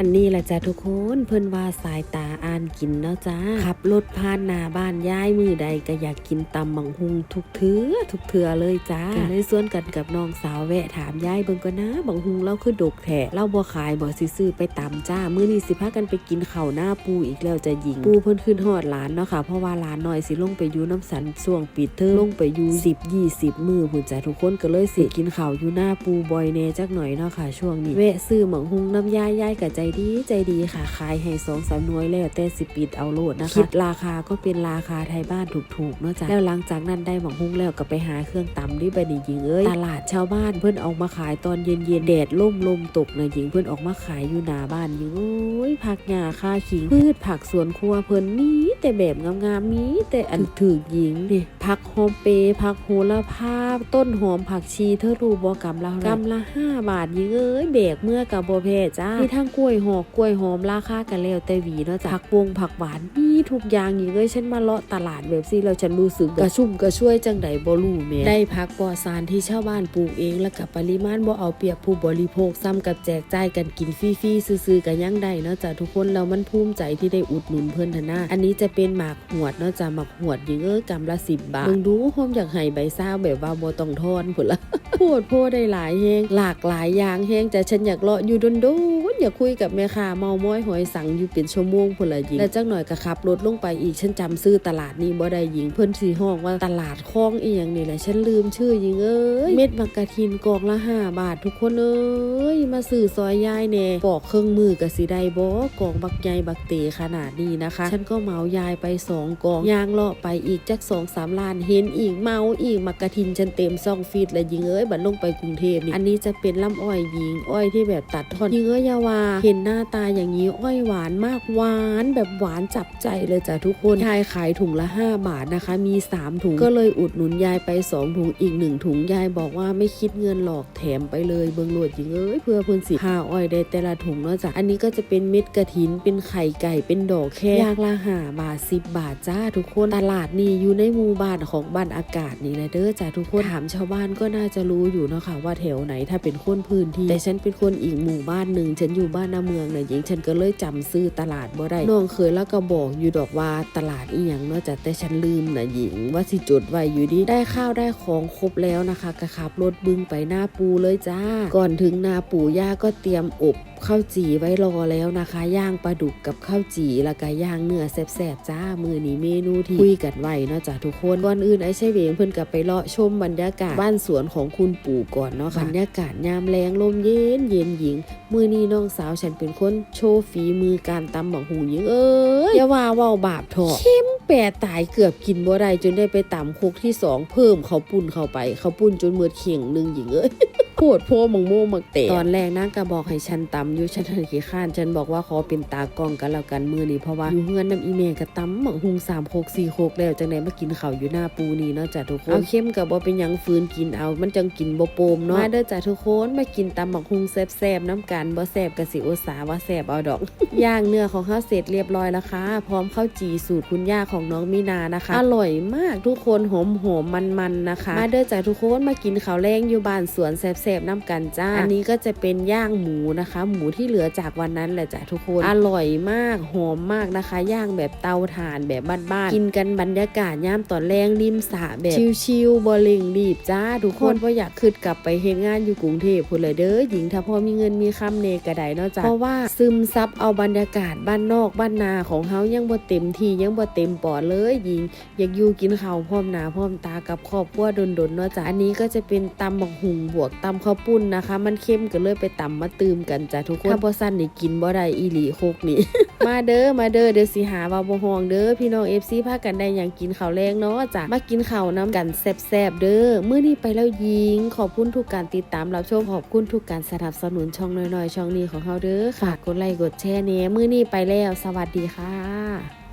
อันนี้แหละจ้ะทุกคนเพิ่นว่าสายตาอ่านกินเนาะจ้าขับรถผ่านหน้าบ้านย้ายมือใดก็อยากกินตำบังหุงทุกเถือทุกเถือเลยจ้าก็เลยส่วนกันกับน้องสาวแวะถามย้ายเบิ่งก็นะบังหุงเราคือดกแท้เราบ่ขายบ่ซื้อไปตำจ้ามื้อนี้สิพากันไปกินข้าวหน้าปูอีกแล้วจะหญิงปูเพิ่นขึ้นฮอดหลานเนาะค่ะเพราะว่าหลานน้อยสิลงไปอยู่น้ำสันช่วงปิดเทอมลงไปอยู่10 20มือพุ่นจ้ะทุกคนก็เลยสิกินข้าวอยู่หน้าปูบ่อยแน่จักหน่อยเนาะค่ะช่วงนี้แวะซื้อหมังหุงน้ำยายยายก็ใจดีใจดีค่ะ ขายให้สองสามหน่วยแล้วแต่สิปิดเอาโลดนะคะคิดราคาก็เป็นราคาไทยบ้านถูกๆเนาะจ้ะแล้วหลังจากนั้นได้หมังหุงแล้วก็ไปหาเครื่องตำดิบัดนี้หญิงเอ้ยตลาดชาวบ้านเพิ่นเออกมาขายตอนเย็นๆแดดล่มลมตกนะหญิงเพิ่นออกมาขายอยู่หน้าบ้านหญิงโอ้ยผักหญ้าค่าขิงพืชผักสวนครัวเพิ่นมี แต่แบบงามๆมีแต่อันถือหญิงนี่ผักหอมเปรย์ผักโหระพาต้นหอมผักชีเธอรู้บ่กำละไรกำละห้าบาทหญิงเอ้ยแบกเมื่อกับบ่แพ้จ้ามีทั้งกล้วยหอกกล้วยหอมราคากันแล้วแต่หวีเนาะจ้ะผักบงผักหวานมีทุกอย่างหญิงเอ้ยฉันมาเลาะตลาดแบบซี่แล้วฉันรู้สึกกระชุ่มกระชวยจังใดบ่รู้แม่ได้ผักปอดสารที่ชาวบ้านปลูกเองแล้วกับปริมาณบ่เอาเปรียบผู้บริโภคซ้ำกับแจกจ่ายกันกินฟรีๆซื้อๆกันยังได้เนาะจ้ะทุกคนแล้วมันภูมิใจที่ได้อุดหนุนเพิ่อนทนะอันนี้จะเป็นหมากหวดเนาะจ้ะหมากหวดหญิงเอ้ยกำละ10บาทมึงดูโฮมอยากให้ใบซ่าวแบบว่าบ่ต้องทอนพุ่นละโพดโพดได้หลายแฮงหลากหลายอย่างแฮงแต่ฉันอยากเลาะอยู่ดนดนๆอยากคุยกับแม่ค้าเมาม้อยหอยสังอยู่เป็นชั่วโมงพุ่นละหญิงแล้วจักหน่อยก็ขับรถลงไปอีกฉันจำซื้อตลาดนี้บ่ได้หญิงเพิ่นสีห้องว่าตลาดคลองอีหยังนี่แหละฉันลืมชื่อหญิงเอ้ยเม็ดมักกะทินกองละห้าบาททุกคนเอ้ยมาซื้อซอยยายแน่ปอกเครื่องมือก็สิได้บ่กองบักใหญ่บักเตขนาดนี้นะคะ ฉันก็เหมายายไปสองกองยางเลาะไปอีกจักสองสามล้านเห็นอีกเมาอีกมักกะทินฉันเต็มซองฟีดและหญิงเอ้ยบัดลงไปกรุงเทพนี่อันนี้จะเป็นลำอ้อยหญิงอ้อยที่แบบตัดทอนหญิงเอ้ยยาวา เห็นหน้าตาอย่างนี้อ้อยหวานมากหวานแบบหวานจับใจเลยจ้ะทุกคนยายขายถุงละ 5 บาทนะคะ มี 3 ถุงก็เลยอุดหนุนยายไป 2 ถุงอีก 1 ถุงยายบอกว่าไม่คิดเงินหลอกแถมไปเลยเบิงหลวดหญิงเอ้ยเพื่อเพิ่นสิหาอ้อยได้แต่ละถุงเนาะจ้ะอันนี้ก็จะเป็นเม็ดกระถินเป็นไข่ไก่เป็นดอกแค่ยางละหาบาท10บาทจ้าทุกคนตลาดนี่อยู่ในหมู่บ้านของบ้านอากาศนี่แหละเด้อจ้ะทุกคนถามชาวบ้านก็น่าจะรู้อยู่เนาะค่ะว่าแถวไหนถ้าเป็นคนพื้นที่แต่ฉันเป็นคนอีกหมู่บ้านหนึ่งฉันอยู่บ้านนาเมืองน่ะหญิงฉันก็เลยจำซื้อตลาดบ่ได้น้องเคยแล้วก็บอกอยู่ดอกว่าตลาดอีหยังเนาะจ้ะแต่ฉันลืมน่ะหญิง ว่าสิจดไว้อยู่ดีได้ข้าวได้ของครบแล้วนะคะก็ขับรถบึงไปหน้าปูเลยจ้า ก่อนถึงนาปูย่าก็เตรียมอบข้าวจี่ไว้รอแล้วนะคะ ย่างปลาดุกกับข้าวจี่แล้วก็ย่างเนื้อแซ่บๆจ้ามือนี้เมนูที่คุยกันไว้เนาะจ้ะทุกคนก่อนอื่นไอ้ใช่เวงเพิ่นกับไปเลาะชมบรรยากาศบ้านสวนของคุณปู่ก่อนเนาะค่ะบรรยากาศยามแรงลมเย็นเย็นหญิง มือนี้น้องสาวฉันเป็นคนโชว์ฝีมือการตำบักหูหญิงเอ้ยอย่าว่าเว่าบาปเถอะเข้มแปรตายเกือบกินบ่ได้จนได้ไปตำคุกที่สองเพิ่มเขาวปุ่นเข้าไปเขาวปุ่นจนเมือดเข่งหนึ่งหญิงเอ้ย โคตรโพมังโม่มักเตะตอนแรกนางก็บอกให้ฉันตำอยู่ฉันทันขี้ข้านฉันบอกว่าขอเป็นตากล้องกันแล้วกันมือนี้เพราะว่าอยู่เฮือนน้ำอีเมก็ตำหมักหุงสามโคกสี่โคกแล้วจังไดมากินข้าวอยู่หน้าปูนี่เนาะจ้ะทุกคนเอาเข้มกับบ่เป็นหยังฟืนกินเอามันจังกินบ่โปมเนาะมาเด้อจ้ะทุกคนมากินตำหมักหุงแซ่บๆน้ำกันบ่แซ่บก็สิอุตสาห์ว่าแซ่บเอาดอกย่างเนื้อของเขาเสร็จเรียบร้อยแล้วค่ะพร้อมข้าวจีสูตรคุณย่าของน้องมีนานะคะ อร่อยมากทุกคนหอมหอมมันมันๆนะคะ มาเด้อจ้ะทุกคนมากินข้าวแรงอยู่บ้านสวนแซ่บๆน้ำกันจ้า อันนี้ก็จะเป็นย่างหมูนะคะ หมูที่เหลือจากวันนั้นแหละจ้ะทุกคน อร่อยมาก หอมมากนะคะ ย่างแบบเตาถ่านแบบบ้านๆ กินกันบรรยากาศย่ามตอนแรงริมสะแบบชิลๆบเลิงรีบจ้า ทุกคนเพราะอยากขึ้นกลับไปเฮ็ดงานอยู่กรุงเทพคนเลยเด้อหญิงถ้าพอมีเงินมีคำเนกระไดเนาะจ้ะเพราะว่าซึมซับเอาบรรยากาศบ้านนอกบ้านนาของเฮายังบ่เต็มที่ยังบ่เต็มปอดเลยหญิง อยากอยู่กินข้าวพร้อมหน้าพร้อมตากับครอบครัวดนๆเนาะจ้ะอันนี้ก็จะเป็นตำบักหุงบวกตำข้าวปุ้นนะคะ มันเข้มก็เลยไปตำมาตืมกันจ้ะทุกคนถ้าบ่สั้นนี่กินบ่ได้อีหลีโคกนี่มาเด้อมาเด้อเดี๋ยวสิหาว่าบ่ฮ้องเด้อพี่น้อง FC พากันได้หยังกินข้าวแรงเนาะจ้ะมากินข้าวน้ำกันแซ่บๆเด้อมื้อนี้ไปแล้วยิง ขอบคุณทุกการติดตามรับชมขอบคุณทุกการสนับสนุนช่องน้อยๆ ช่องนี้ของเฮาเด้อฝากกดไลค์กดแชร์แหน่มื้อนี้ไปแล้ว สวัสดีค่ะ